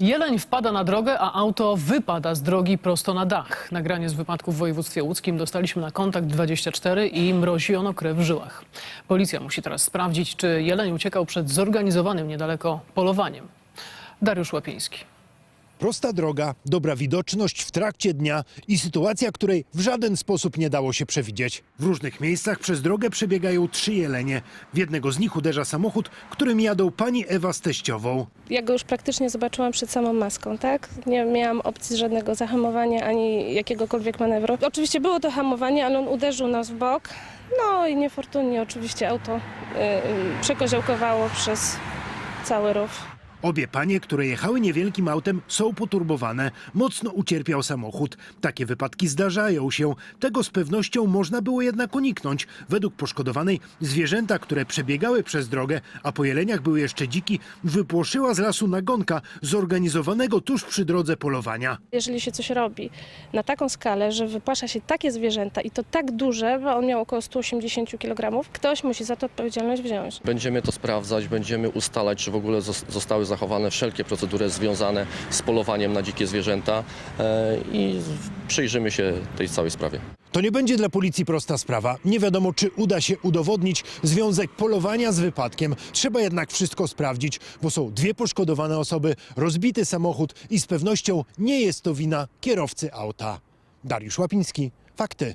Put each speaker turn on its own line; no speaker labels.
Jeleń wpada na drogę, a auto wypada z drogi prosto na dach. Nagranie z wypadku w województwie łódzkim dostaliśmy na kontakt 24 i mrozi ono krew w żyłach. Policja musi teraz sprawdzić, czy jeleń uciekał przed zorganizowanym niedaleko polowaniem. Dariusz Łapiński.
Prosta droga, dobra widoczność w trakcie dnia i sytuacja, której w żaden sposób nie dało się przewidzieć. W różnych miejscach przez drogę przebiegają trzy jelenie. W jednego z nich uderza samochód, którym jadą pani Ewa z teściową.
Ja go już praktycznie zobaczyłam przed samą maską, tak? Nie miałam opcji żadnego zahamowania ani jakiegokolwiek manewru. Oczywiście było to hamowanie, ale on uderzył nas w bok. No i niefortunnie oczywiście auto y, y, przekoziołkowało przez cały rów.
Obie panie, które jechały niewielkim autem, są poturbowane. Mocno ucierpiał samochód. Takie wypadki zdarzają się. Tego z pewnością można było jednak uniknąć. Według poszkodowanej zwierzęta, które przebiegały przez drogę, a po jeleniach były jeszcze dziki, wypłoszyła z lasu nagonka zorganizowanego tuż przy drodze polowania.
Jeżeli się coś robi na taką skalę, że wypłasza się takie zwierzęta i to tak duże, bo on miał około 180 kg, ktoś musi za to odpowiedzialność wziąć.
Będziemy to sprawdzać, będziemy ustalać, czy w ogóle zos- zostały zachowane wszelkie procedury związane z polowaniem na dzikie zwierzęta e, i przyjrzymy się tej całej sprawie.
To nie będzie dla policji prosta sprawa. Nie wiadomo, czy uda się udowodnić związek polowania z wypadkiem. Trzeba jednak wszystko sprawdzić, bo są dwie poszkodowane osoby, rozbity samochód i z pewnością nie jest to wina kierowcy auta. Dariusz Łapiński, fakty.